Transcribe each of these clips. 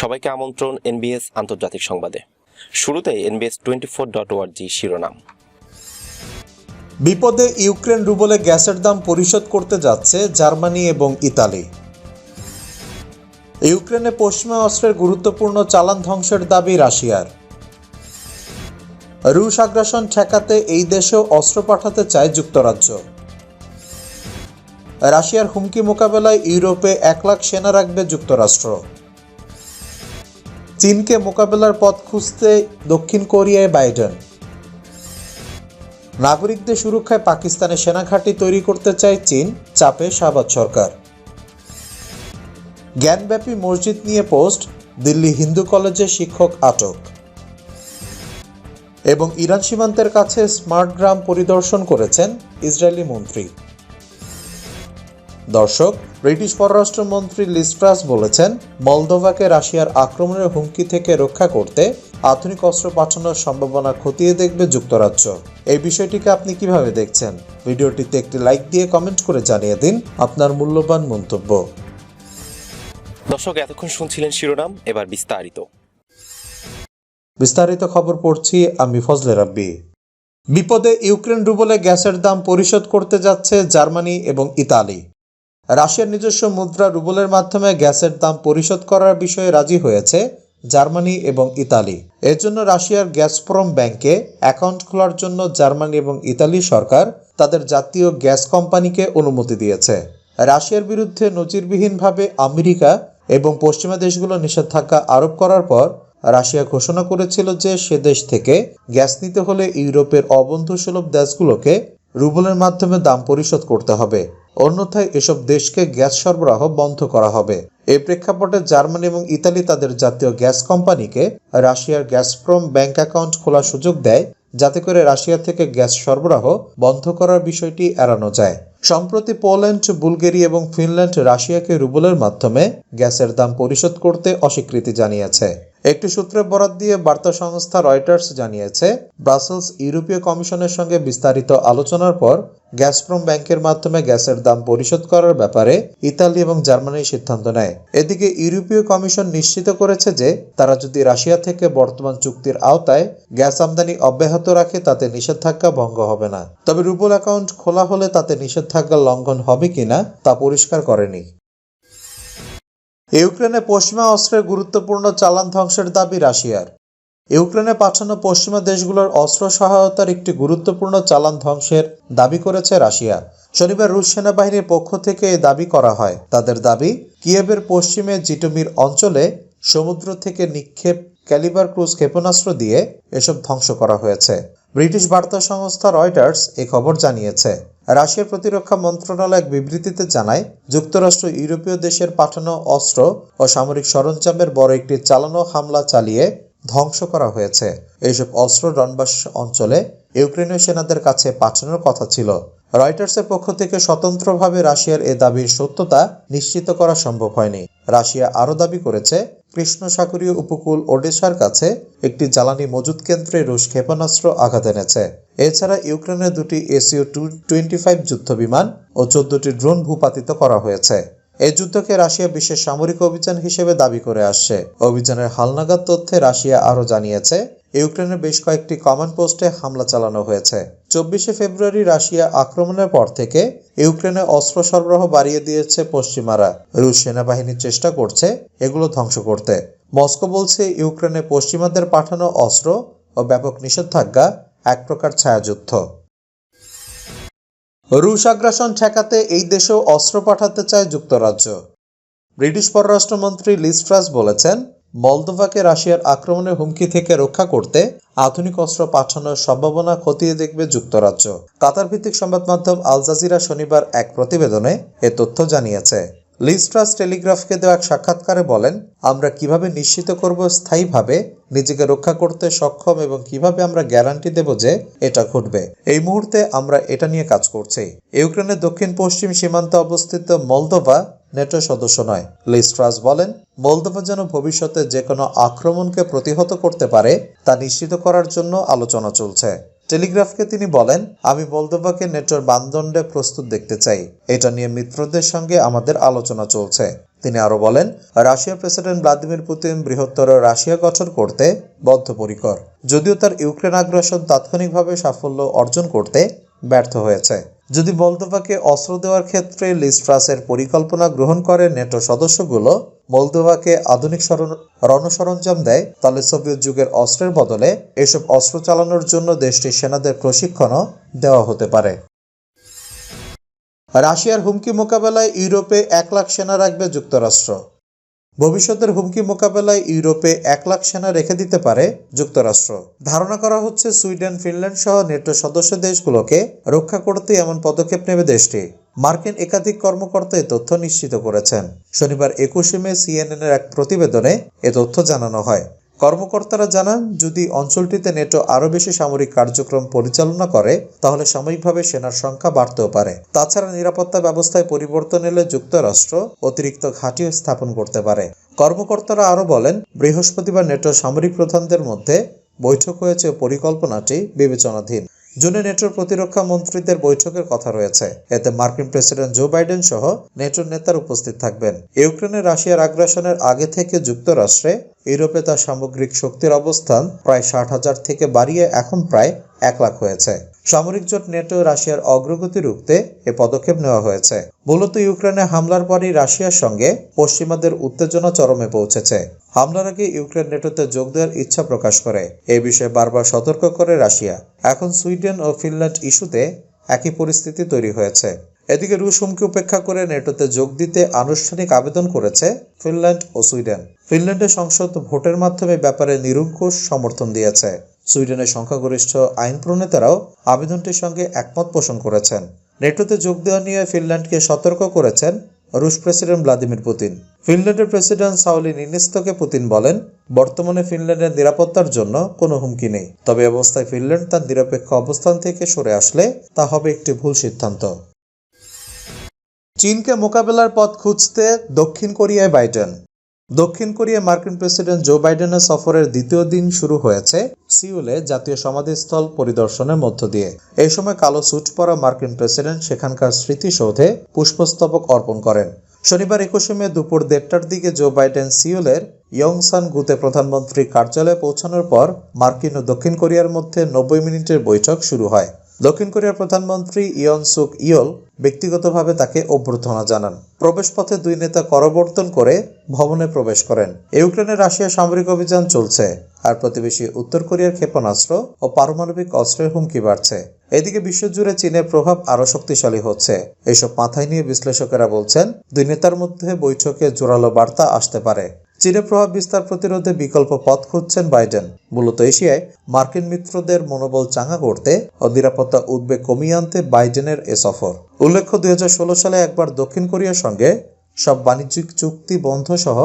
সবাইকে আমন্ত্রণ এনবিএস আন্তর্জাতিক সংবাদে। শুরুতে এনবিএস টোয়েন্টি ফোর ডট ওয়ার্জি শিরোনাম। বিপদে ইউক্রেন রুবলে গ্যাসের দাম পরিশোধ করতে যাচ্ছে জার্মানি এবং ইতালি। ইউক্রেনে পশ্চিমা অস্ত্রের গুরুত্বপূর্ণ চালান ধ্বংসের দাবি রাশিয়ার। রুশ আগ্রাসন ঠেকাতে এই দেশেও অস্ত্র পাঠাতে চায় যুক্তরাজ্য। রাশিয়ার হুমকি মোকাবেলায় ইউরোপে এক লাখ সেনা রাখবে যুক্তরাষ্ট্র। চীনকে মোকাবেলার পথ খুঁজতে দক্ষিণ কোরিয়ায় বাইডেন। নাগরিকদের সুরক্ষায় পাকিস্তানে সেনা ঘাঁটি তৈরি করতে চায় চীন, চাপে শাহবাজ সরকার। জ্ঞানব্যাপী মসজিদ নিয়ে পোস্ট, দিল্লি হিন্দু কলেজে শিক্ষক আটক। এবং ইরান সীমান্তের কাছে স্মার্ট গ্রাম পরিদর্শন করেছেন ইসরায়েলি মন্ত্রী। দর্শক ব্রিটিশ পররাষ্ট্রমন্ত্রী লিস্ট্রাস বলেছেন মলদোভাকে রাশিয়ার আক্রমণের হুমকি থেকে রক্ষা করতে আধুনিক অস্ত্র পাঠানোর সম্ভাবনা খতিয়ে দেখবে যুক্তরাজ্য। এই বিষয়টিকে আপনি কীভাবে দেখছেন? ভিডিওটিতে একটি লাইক দিয়ে কমেন্ট করে জানিয়ে দিন আপনার মূল্যবান মন্তব্য। দর্শক এতক্ষণ শুনছিলেন শিরোনাম এবার বিস্তারিত। বিস্তারিত খবর পড়ছি আমি ফজলে রাব্বি। বিপদে ইউক্রেন রুবলে গ্যাসের দাম পরিশোধ করতে যাচ্ছে জার্মানি এবং ইতালি। রাশিয়ার নিজস্ব মুদ্রা রুবলের মাধ্যমে গ্যাসের দাম পরিশোধ করার বিষয়ে রাজি হয়েছে জার্মানি এবং ইতালি। এর জন্য রাশিয়ার গ্যাসপ্রম ব্যাংকে অ্যাকাউন্ট খোলার জন্য জার্মানি এবং ইতালি সরকার তাদের জাতীয় গ্যাস কোম্পানিকে অনুমতি দিয়েছে। রাশিয়ার বিরুদ্ধে নজিরবিহীনভাবে আমেরিকা এবং পশ্চিমা দেশগুলো নিষেধাজ্ঞা আরোপ করার পর রাশিয়া ঘোষণা করেছিল যে সে দেশ থেকে গ্যাস নিতে হলে ইউরোপের অবন্ধুসুলভ দেশগুলোকে রুবলের মাধ্যমে দাম পরিশোধ করতে হবে। অন্যথায় এসব দেশকে গ্যাস সরবরাহ বন্ধ করা হবে। এই প্রেক্ষাপটে জার্মানি এবং ইতালি তাদের জাতীয় গ্যাস কোম্পানিকে রাশিয়ার গ্যাসপ্রম ব্যাংক অ্যাকাউন্ট খোলার সুযোগ দেয়, যাতে করে রাশিয়া থেকে গ্যাস সরবরাহ বন্ধ করার বিষয়টি এড়ানো যায়। সম্প্রতি পোল্যান্ড, বুলগেরি এবং ফিনল্যান্ড রাশিয়াকে রুবলের মাধ্যমে গ্যাসের দাম পরিশোধ করতে অস্বীকৃতি জানিয়েছে। একটি সূত্রে বরাত দিয়ে বার্তা সংস্থা রয়টার্স জানিয়েছে, ব্রাসেলস ইউরোপীয় কমিশনের সঙ্গে বিস্তারিত আলোচনার পর গ্যাসপ্রম ব্যাংকের মাধ্যমে গ্যাসের দাম পরিশোধ করার ব্যাপারে ইতালি এবং জার্মানি সিদ্ধান্ত নেয়। এদিকে ইউরোপীয় কমিশন নিশ্চিত করেছে যে, তারা যদি রাশিয়া থেকে বর্তমান চুক্তির আওতায় গ্যাস আমদানি অব্যাহত রাখে, তাতে নিষেধাজ্ঞা ভঙ্গ হবে না। তবে রুবল অ্যাকাউন্ট খোলা হলে তাতে নিষেধাজ্ঞা লঙ্ঘন হবে কিনা তা পরিষ্কার করেনি। ইউক্রেনে পশ্চিমা অস্ত্রের গুরুত্বপূর্ণ চালান ধ্বংসের দাবি রাশিয়ার। ইউক্রেনে পাঠানো পশ্চিমা দেশগুলোর অস্ত্র সহায়তার একটি গুরুত্বপূর্ণ চালান ধ্বংসের দাবি করেছে রাশিয়া। শনিবার রুশ সেনাবাহিনীর পক্ষ থেকে এই দাবি করা হয়। তাদের দাবি, কিয়েভের পশ্চিমে জিটোমির অঞ্চলে সমুদ্র থেকে নিক্ষেপ ক্যালিবার ক্রুজ ক্ষেপণাস্ত্র দিয়ে এসব ধ্বংস করা হয়েছে। ব্রিটিশ বার্তা সংস্থা রয়টার্স এই খবর জানিয়েছে। রাশিয়ার প্রতিরক্ষা মন্ত্রণালয় এক বিবৃতিতে জানায়, যুক্তরাষ্ট্র ইউরোপীয় দেশের পাঠানো অস্ত্র ও সামরিক সরঞ্জামের বড় একটি চালানো হামলা চালিয়ে ধ্বংস করা হয়েছে। এইসব অস্ত্র ডনবাস অঞ্চলে ইউক্রেনীয় সেনাদের কাছে পাঠানোর কথা ছিল। রয়টার্সের পক্ষ থেকে স্বতন্ত্রভাবে রাশিয়ার এ দাবির সত্যতা নিশ্চিত করা সম্ভব হয়নি। রাশিয়া আরও দাবি করেছে কৃষ্ণ সাগরীয় উপকূল ওডেসার কাছে একটি জ্বালানি মজুদ কেন্দ্রে রুশ ক্ষেপণাস্ত্র আঘাত এনেছে। এছাড়া ইউক্রেনের দুটি এসিও টু টোয়েন্টি ফাইভ যুদ্ধ বিমান ও চোদ্দটি ড্রোন ভূপাতিত করা হয়েছে। এই যুদ্ধকে রাশিয়া বিশ্বের সামরিক অভিযান হিসেবে দাবি করে আসছে। অভিযানের হালনাগাদ তথ্যে রাশিয়া আরও জানিয়েছে, ইউক্রেনের বেশ কয়েকটি কমান্ড পোস্টে হামলা চালানো হয়েছে। চব্বিশে ফেব্রুয়ারি রাশিয়া আক্রমণের পর থেকে ইউক্রেনে অস্ত্র সরবরাহ বাড়িয়ে দিয়েছে পশ্চিমারা। রুশ সেনাবাহিনী চেষ্টা করছে এগুলো ধ্বংস করতে। মস্কো বলছে, ইউক্রেনে পশ্চিমাদের পাঠানো অস্ত্র ও ব্যাপক নিষেধাজ্ঞা এক প্রকার ছায়াযুদ্ধ। রুশ আগ্রাসন ঠেকাতে এই দেশেও অস্ত্র পাঠাতে চায় যুক্তরাজ্য। ব্রিটিশ পররাষ্ট্রমন্ত্রী লিস্ট্রাস বলেছেন, মলদোভাকে রাশিয়ার আক্রমণের হুমকি থেকে রক্ষা করতে আধুনিক অস্ত্র পাঠানোর সম্ভাবনা খতিয়ে দেখবে যুক্তরাজ্য। কাতার ভিত্তিক সংবাদ মাধ্যম আল জাজিরা শনিবার এক প্রতিবেদনে এ তথ্য জানিয়েছে। লিস্ট্রাস টেলিগ্রাফকে দেওয়া এক সাক্ষাৎকারে বলেন, আমরা কীভাবে নিশ্চিত করব স্থায়ীভাবে নিজেকে রক্ষা করতে সক্ষম এবং কীভাবে আমরা গ্যারান্টি দেব যে এটা ঘটবে? এই মুহূর্তে আমরা এটা নিয়ে কাজ করছি। ইউক্রেনের দক্ষিণ পশ্চিম সীমান্তে অবস্থিত মলদোভা নেটো সদস্য নয়। লিস্ট্রাস বলেন, মলদোভা যেন ভবিষ্যতে যে কোনো আক্রমণকে প্রতিহত করতে পারে, তা নিশ্চিত করার জন্য আলোচনা চলছে। টেলিগ্রাফকে তিনি বলেন, আমি মলদোভাকে নেটোর মানদণ্ডে প্রস্তুত দেখতে চাই। এটা নিয়ে মিত্রদের সঙ্গে আমাদের আলোচনা চলছে। তিনি আরও বলেন, রাশিয়ার প্রেসিডেন্ট ভ্লাদিমির পুতিন বৃহত্তর রাশিয়া গঠন করতে বদ্ধপরিকর। যদিও তার ইউক্রেন আগ্রাসন তাৎক্ষণিকভাবে সাফল্য অর্জন করতে ব্যর্থ হয়েছে। যদি মলদোভাকে অস্ত্র দেওয়ার ক্ষেত্রে লিস্ট্রাসের পরিকল্পনা গ্রহণ করে নেটো সদস্যগুলো, মলদোভাকে আধুনিক রণসরঞ্জাম দেয়, তাহলে সোভিয়েত যুগের অস্ত্রের বদলে এসব অস্ত্র চালানোর জন্য দেশটির সেনাদের প্রশিক্ষণও দেওয়া হতে পারে। রাশিয়ার হুমকি মোকাবেলায় ইউরোপে এক লাখ সেনা রাখবে যুক্তরাষ্ট্র। ভবিষ্যতের হুমকি মোকাবেলায় ইউরোপে এক লাখ সেনা রেখে দিতে পারে যুক্তরাষ্ট্র। ধারণা করা হচ্ছে সুইডেন, ফিনল্যান্ড সহ নেটো সদস্য দেশগুলোকে রক্ষা করতে এমন পদক্ষেপ নেবে দেশটি। মার্কিন একাধিক কর্মকর্তা এ তথ্য নিশ্চিত করেছেন। শনিবার একুশে মে সিএনএন এর এক প্রতিবেদনে এ তথ্য জানানো হয়। কর্মকর্তারা জানান, যদি অঞ্চলটিতে নেটো আরও বেশি সামরিক কার্যক্রম পরিচালনা করে, তাহলে সাময়িকভাবে সেনার সংখ্যা বাড়তেও পারে। তাছাড়া নিরাপত্তা ব্যবস্থায় পরিবর্তন এলে যুক্তরাষ্ট্র অতিরিক্ত ঘাঁটিও স্থাপন করতে পারে। কর্মকর্তারা আরও বলেন, বৃহস্পতিবার নেটো সামরিক প্রধানদের মধ্যে বৈঠক হয়েছে পরিকল্পনাটি বিবেচনাধীন। জুনে নেটোর প্রতিরক্ষা মন্ত্রীদের বৈঠকের কথা রয়েছে। এতে মার্কিন প্রেসিডেন্ট জো বাইডেন সহ নেটোর নেতার উপস্থিত থাকবেন। ইউক্রেনে রাশিয়ার আগ্রাসনের আগে থেকে যুক্তরাষ্ট্রে ইউরোপে তার সামগ্রিক শক্তির অবস্থান প্রায় ষাট হাজার থেকে বাড়িয়ে এখন প্রায় এক লাখ হয়েছে। সামরিক জোট নেটো রাশিয়ার অগ্রগতি রুখতে এ পদক্ষেপ নেওয়া হয়েছে। মূলত ইউক্রেনে হামলার পরই রাশিয়ার সঙ্গে পশ্চিমাদের উত্তেজনা চরমে পৌঁছেছে। হামলার আগে ইউক্রেন নেটোতে যোগ দেওয়ার ইচ্ছা প্রকাশ করে। এ বিষয়ে বারবার সতর্ক করে রাশিয়া। এখন সুইডেন ও ফিনল্যান্ড ইস্যুতে একই পরিস্থিতি তৈরি হয়েছে। এদিকে রুশ হুমকি উপেক্ষা করে নেটোতে যোগ দিতে আনুষ্ঠানিক আবেদন করেছে ফিনল্যান্ড ও সুইডেন। ফিনল্যান্ডের সংসদ ভোটের মাধ্যমে ব্যাপারে নিরঙ্কুশ সমর্থন দিয়েছে। সুইডেনের সংখ্যাগরিষ্ঠ আইন প্রণেতারাও আবেদনটির সঙ্গে একমত পোষণ করেছেন। নেটোতে যোগ দেওয়া নিয়ে ফিনল্যান্ডকে সতর্ক করেছেন রুশ প্রেসিডেন্ট ভ্লাদিমির পুতিন। ফিনল্যান্ডের প্রেসিডেন্ট সাউলি নিনিস্তকে পুতিন বলেন, বর্তমানে ফিনল্যান্ডের নিরাপত্তার জন্য কোনো হুমকি নেই। তবে অবস্থায় ফিনল্যান্ড তার নিরপেক্ষ অবস্থান থেকে সরে আসলে তা হবে একটি ভুল সিদ্ধান্ত। চীনকে মোকাবেলার পথ খুঁজতে দক্ষিণ কোরিয়ায় বাইডেন। দক্ষিণ কোরিয়া মার্কিন প্রেসিডেন্ট জো বাইডেনের সফরের দ্বিতীয় দিন শুরু হয়েছে সিউলে জাতীয় সমাধিস্থল পরিদর্শনের মধ্য দিয়ে। এই সময় কালো স্যুট পরা মার্কিন প্রেসিডেন্ট সেখানকার স্মৃতিসৌধে পুষ্পস্তবক অর্পণ করেন। শনিবার একুশে মে দুপুর দেড়টার দিকে জো বাইডেন সিউলের ইয়ংসান গুতে প্রধানমন্ত্রীর কার্যালয়ে পৌঁছানোর পর মার্কিন ও দক্ষিণ কোরিয়ার মধ্যে নব্বই মিনিটের বৈঠক শুরু হয়। দক্ষিণ কোরিয়ার প্রধানমন্ত্রী ইয়ন সুক ইয়ল ব্যক্তিগতভাবে তাকে অভ্যর্থনা জানান। প্রবেশপথে দুই নেতা করবর্তন করে ভবনে প্রবেশ করেন। ইউক্রেনে রাশিয়া সামরিক অভিযান চলছে, আর প্রতিবেশী উত্তর কোরিয়ার ক্ষেপণাস্ত্র ও পারমাণবিক অস্ত্রের হুমকি বাড়ছে। এদিকে বিশ্বজুড়ে চীনের প্রভাব আরও শক্তিশালী হচ্ছে। এসব মাথায় নিয়ে বিশ্লেষকেরা বলছেন, দুই নেতার মধ্যে বৈঠকে জোরালো বার্তা আসতে পারে। চীনের প্রভাব বিস্তার প্রতিরোধে বিকল্প পথ খুঁজছেন বাইডেন। মূলত এশিয়ায় মার্কিন মিত্রদের মনোবল চাঙা করতে ও নিরাপত্তা উদ্বেগ কমিয়ে আনতে বাইডেনের এ সফর। উল্লেখ্য, দুই হাজার ষোলো সালে একবার দক্ষিণ কোরিয়ার সঙ্গে সব বাণিজ্যিক চুক্তি বন্ধ সহ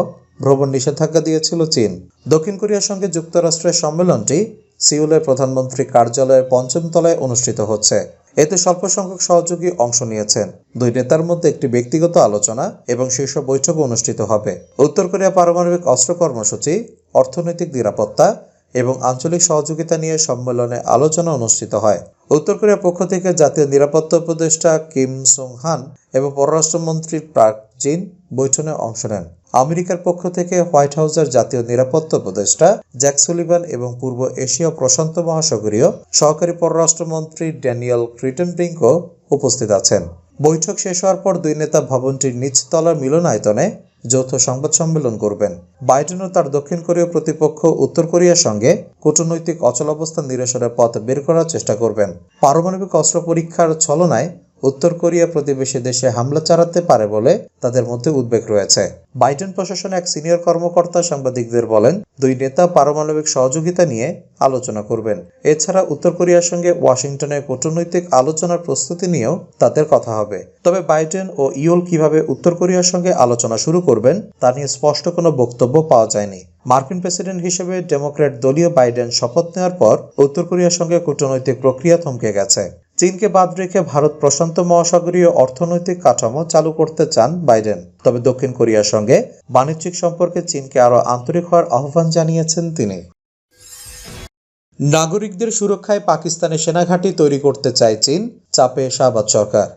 ভ্রমণ নিষেধাজ্ঞা দিয়েছিল চীন। দক্ষিণ কোরিয়ার সঙ্গে যুক্তরাষ্ট্রের সম্মেলনটি সিউলের প্রধানমন্ত্রী কার্যালয়ের পঞ্চম তলায় অনুষ্ঠিত হচ্ছে। এতে স্বল্প সংখ্যক সহযোগী অংশ নিয়েছেন। দুই নেতার মধ্যে একটি ব্যক্তিগত আলোচনা এবং শীর্ষ বৈঠক অনুষ্ঠিত হবে। উত্তর কোরিয়া পারমাণবিক অস্ত্র কর্মসূচি, অর্থনৈতিক নিরাপত্তা এবং আঞ্চলিক সহযোগিতা নিয়ে সম্মেলনে আলোচনা অনুষ্ঠিত হয়। উত্তর কোরিয়ার পক্ষ থেকে জাতীয় নিরাপত্তা উপদেষ্টা কিম সুং হান এবং পররাষ্ট্রমন্ত্রী প্রাক জিন বৈঠনে অংশ নেন। আমেরিকার পক্ষ থেকে হোয়াইট হাউসের জাতীয় নিরাপত্তা উপদেষ্টা জ্যাক সুলিভান এবং পূর্ব এশিয়া প্রশান্ত মহাসাগরীয় সহকারী পররাষ্ট্রমন্ত্রী ড্যানিয়েল ক্রিটেনব্রিঙ্কও উপস্থিত আছেন। বৈঠক শেষ হওয়ার পর দুই নেতা ভবনটির নিচতলার মিলনায়তনে যৌথ সংবাদ সম্মেলন করবেন। বাইডেনও তার দক্ষিণ কোরীয় প্রতিপক্ষ উত্তর কোরিয়ার সঙ্গে কূটনৈতিক অচলাবস্থা নিরসনের পথ বের করার চেষ্টা করবেন। পারমাণবিক অস্ত্র পরীক্ষার ছলনায় উত্তর কোরিয়া প্রতিবেশী দেশে হামলা চালাতে পারে বলে তাদের মধ্যে উদ্বেগ রয়েছে। বাইডেন প্রশাসনে এক সিনিয়র কর্মকর্তা সাংবাদিকদের বলেন, দুই নেতা পারমাণবিক সহযোগিতা নিয়ে আলোচনা করবেন। এছাড়া উত্তর কোরিয়ার সঙ্গে ওয়াশিংটনের কূটনৈতিক আলোচনার প্রস্তুতি নিয়েও তাদের কথা হবে। তবে বাইডেন ও ইওল কীভাবে উত্তর কোরিয়ার সঙ্গে আলোচনা শুরু করবেন, তা নিয়ে স্পষ্ট কোনো বক্তব্য পাওয়া যায়নি। মার্কিন প্রেসিডেন্ট হিসেবে ডেমোক্র্যাট দলীয় বাইডেন শপথ নেওয়ার পর উত্তর কোরিয়ার সঙ্গে কূটনৈতিক প্রক্রিয়া থমকে গেছে। চীনকে বাদ রেখে ভারত প্রশান্ত মহাসাগরীয় অর্থনৈতিক কাঠামো চালু করতে চান বাইডেন। তবে দক্ষিণ কোরিয়ার সঙ্গে বাণিজ্যিক সম্পর্কে চীনকে আরও আন্তরিক হওয়ার আহ্বান জানিয়েছেন তিনি। নাগরিকদের সুরক্ষায় পাকিস্তানে সেনাঘাঁটি তৈরি করতে চায় চীন, চাপে শাহবাজ সরকার।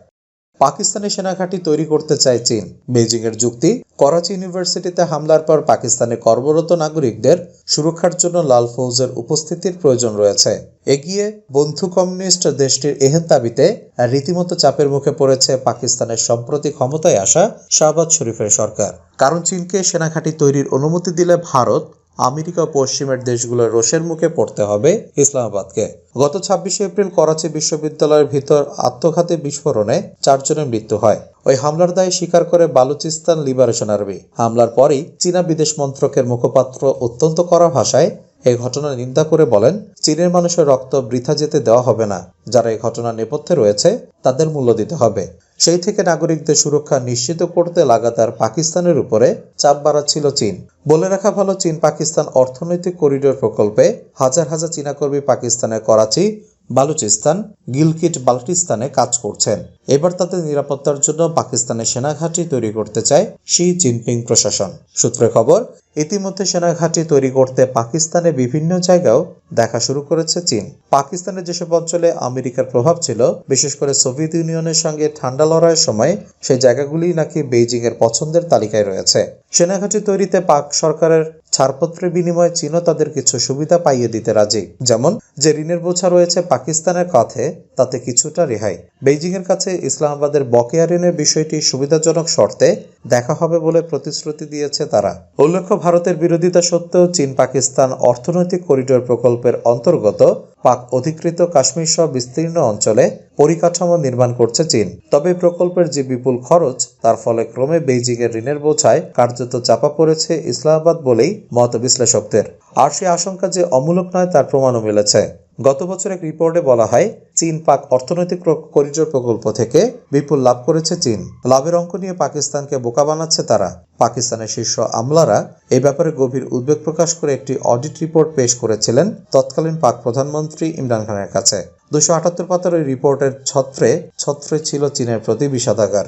পাকিস্তানি সেনাঘাঁটি তৈরি করতে চায় চীন। বেজিং এর যুক্তি, করাচি ইউনিভার্সিটিতে হামলার পর পাকিস্তানে কর্মরত নাগরিকদের সুরক্ষার জন্য লাল ফৌজের উপস্থিতির প্রয়োজন রয়েছে। এগিয়ে বন্ধু কমিউনিস্ট দেশটির এহেন দাবিতে রীতিমতো চাপের মুখে পড়েছে পাকিস্তানের সম্প্রতি ক্ষমতায় আসা শাহবাজ শরীফের সরকার। কারণ চীনকে সেনাঘাঁটি তৈরির অনুমতি দিলে ভারত আমেরিকা পশ্চিমের দেশগুলোর রোষের মুখে পড়তে হবে ইসলামাবাদকে। গত ছাব্বিশে এপ্রিল করাচি বিশ্ববিদ্যালয়ের ভিতর আত্মঘাতী বিস্ফোরণে চারজনের মৃত্যু হয়। ওই হামলার দায় স্বীকার করে বালুচিস্তান লিবারেশন আর্মি। হামলার পরই চীনা বিদেশ মন্ত্রকের মুখপাত্র অত্যন্ত কড়া ভাষায় এই ঘটনা নিন্দা করে বলেন, চীনের মানুষের রক্ত বৃথা যেতে দেওয়া হবে না। যারা এই ঘটনার নেপথ্যে রয়েছে, তাদের মূল্য দিতে হবে। সেই থেকে নাগরিকদের সুরক্ষা নিশ্চিত করতে লাগাতার পাকিস্তানের উপরে চাপ বাড়াচ্ছিল চীন। বলে রাখা ভালো, চীন পাকিস্তান অর্থনৈতিক করিডোর প্রকল্পে হাজার হাজার চীনাকর্মী পাকিস্তানের করাচি, বালুচিস্তান, গিলকিট, বাল্টিস্তানে কাজ করছেন। এবার তাদের নিরাপত্তার জন্য পাকিস্তানের সেনাঘাঁটি তৈরি করতে চায় শি জিনপিং প্রশাসন। সূত্রে খবর ইতিমধ্যে সেনাঘাঁটি তৈরি করতে পাকিস্তানে বিভিন্ন জায়গাও দেখা শুরু করেছে চীন। পাকিস্তানের যেসব অঞ্চলে আমেরিকার প্রভাব ছিল, বিশেষ করে সোভিয়েত ইউনিয়নের সঙ্গে ঠান্ডা লড়াইয়ের সময়, সেই জায়গাগুলি নাকি বেইজিং এর পছন্দের তালিকায় রয়েছে। সেনাঘাঁটি তৈরিতে পাক সরকারের ছাড়পত্রের বিনিময়ে চীনও তাদের কিছু সুবিধা পাইয়ে দিতে রাজি। যেমন, যে ঋণের বোঝা রয়েছে পাকিস্তানের কাঁধে, তাতে কিছুটা রেহাই। বেইজিং এর কাছে ইসলামাবাদের বকেয়া ঋণের বিষয়টি সুবিধাজনক শর্তে দেখা হবে বলে প্রতিশ্রুতি দিয়েছে তারা। উল্লেখ্য ভারতের বিরোধিতা সত্ত্বেও চীন, পাকিস্তান অর্থনৈতিক করিডোর প্রকল্পের অন্তর্গত পাক অধিকৃত কাশ্মীর সহ বিস্তীর্ণ অঞ্চলে পরিকাঠামো নির্মাণ করছে চীন। তবে প্রকল্পের যে বিপুল খরচ, তার ফলে ক্রমে বেইজিং এর ঋণের বোঝায় কার্যত চাপা পড়েছে ইসলামাবাদ বলেই মত বিশ্লেষকদের। আর সে আশঙ্কা যে অমূলক নয়, তার প্রমাণও মিলেছে। গত বছর এক রিপোর্টে বলা হয়, চীন পাক অর্থনৈতিক করিডোর প্রকল্প থেকে বিপুল লাভ করেছে চীন। লাভের অঙ্ক নিয়ে পাকিস্তানকে বোকা বানাচ্ছে তারা। পাকিস্তানের শীর্ষ আমলারা এই ব্যাপারে গভীর উদ্বেগ প্রকাশ করে একটি অডিট রিপোর্ট পেশ করেছিলেন তৎকালীন পাক প্রধানমন্ত্রী ইমরান খানের কাছে। দুশো আটাত্তর পাতার ওই রিপোর্টের ছত্রে ছত্রে ছিল চীনের প্রতি বিষাদাগার।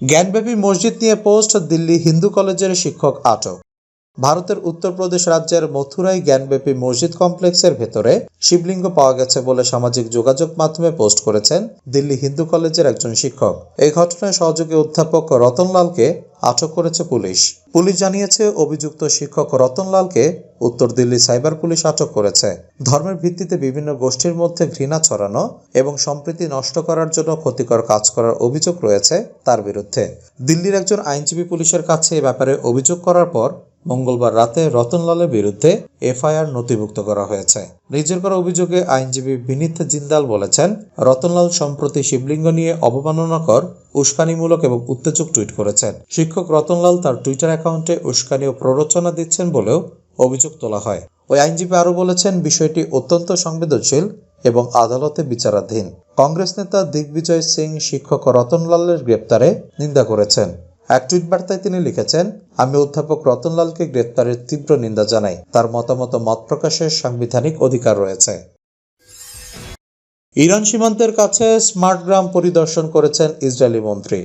জ্ঞানব্যাপী মসজিদ নিয়ে পোস্ট, দিল্লি হিন্দু কলেজের শিক্ষক আটক। ভারতের উত্তরপ্রদেশ রাজ্যের মথুরাই জ্ঞানব্যাপী মসজিদ কমপ্লেক্সের ভেতরে শিবলিঙ্গ পাওয়া গেছে বলে সামাজিক যোগাযোগ মাধ্যমে পোস্ট করেছেন দিল্লি হিন্দু কলেজের একজন শিক্ষক। এই ঘটনায় সহযোগী অধ্যাপক রতনলালকে আটক করেছে পুলিশ। পুলিশ জানিয়েছে, অভিযুক্ত শিক্ষক রতনলালকে উত্তর দিল্লি সাইবার পুলিশ আটক করেছে। ধর্মের ভিত্তিতে বিভিন্ন গোষ্ঠীর মধ্যে ঘৃণা ছড়ানো এবং সম্প্রীতি নষ্ট করার জন্য ক্ষতিকর কাজ করার অভিযোগ রয়েছে তার বিরুদ্ধে। দিল্লির একজন আইনজীবী পুলিশের কাছে এ ব্যাপারে অভিযোগ করার পর মঙ্গলবার রাতে রতনলালের বিরুদ্ধে এফআইআর নথিভুক্ত করা হয়েছে। নিজের করা অভিযোগে আইনজীবী বিনীত জিন্দাল বলেছেন, রতনলাল সম্প্রতি শিবলিঙ্গ নিয়ে অবমাননাকর, উস্কানিমূলক এবং উত্তেজক টুইট করেছেন। শিক্ষক রতনলাল তার টুইটার অ্যাকাউন্টে উস্কানি ও প্ররোচনা দিচ্ছেন বলেও অভিযোগ তোলা হয়। ওই আইনজীবী আরও বলেছেন, বিষয়টি অত্যন্ত সংবেদনশীল এবং আদালতে বিচারাধীন। কংগ্রেস নেতা দিগ্বিজয় সিং শিক্ষক রতনলালের গ্রেপ্তারে নিন্দা করেছেন। এক টুইট বার্তায় তিনি লিখেছেন, আমি অধ্যাপক রতনলালকে গ্রেপ্তারের তীব্র নিন্দা জানাই। তার মতামত মত প্রকাশের সাংবিধানিক অধিকার রয়েছে। ইরান সীমান্তের কাছে স্মার্ট গ্রাম পরিদর্শন করেছেন ইসরায়েলি মন্ত্রী।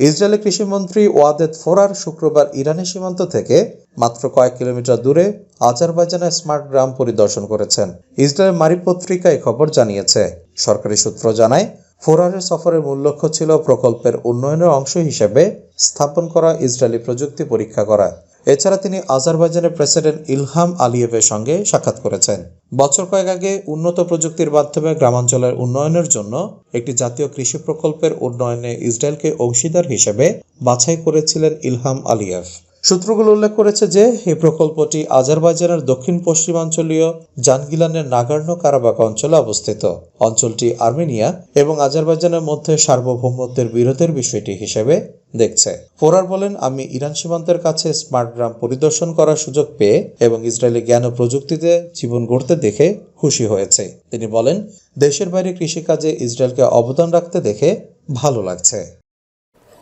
ইসরায়েলি কৃষিমন্ত্রী ওয়াদেদ ফোরার শুক্রবার ইরানের সীমান্ত থেকে মাত্র কয়েক কিলোমিটার দূরে আজারবাইজানের স্মার্ট গ্রাম পরিদর্শন করেছেন। ইসরায়েল মারি পত্রিকা খবর জানিয়েছে। সরকারি সূত্র জানায় ফোরারের সফরের মূল লক্ষ্য ছিল প্রকল্পের উন্নয়নের অংশ হিসেবে স্থাপন করা ইসরায়েলি প্রযুক্তি পরীক্ষা করা। এছাড়া তিনি আজারবাইজানের প্রেসিডেন্ট ইলহাম আলিয়েভের সঙ্গে সাক্ষাৎ করেছেন। বছর কয়েক আগে উন্নত প্রযুক্তির মাধ্যমে গ্রামাঞ্চলের উন্নয়নের জন্য একটি জাতীয় কৃষি প্রকল্পের উন্নয়নে ইসরায়েলকে অংশীদার হিসেবে বাছাই করেছিলেন ইলহাম আলিয়েভ। সূত্রগুলো উল্লেখ করেছে যে, এই প্রকল্পটি আজারবাইজানের দক্ষিণ পশ্চিমাঞ্চলীয় জানগিলানের নাগার্ন কারাবাক অঞ্চলে অবস্থিত। অঞ্চলটি আর্মেনিয়া এবং আজারবাইজানের মধ্যে সার্বভৌমত্বের বিরোধের বিষয়টি হিসেবে দেখছে। ফোরার বলেন, আমি ইরান সীমান্তের কাছে স্মার্ট গ্রাম পরিদর্শন করার সুযোগ পেয়ে এবং ইসরায়েলি জ্ঞান ও প্রযুক্তিতে জীবন গড়তে দেখে খুশি হয়েছে। তিনি বলেন, দেশের বাইরে কৃষিকাজে ইসরায়েলকে অবদান রাখতে দেখে ভালো লাগছে।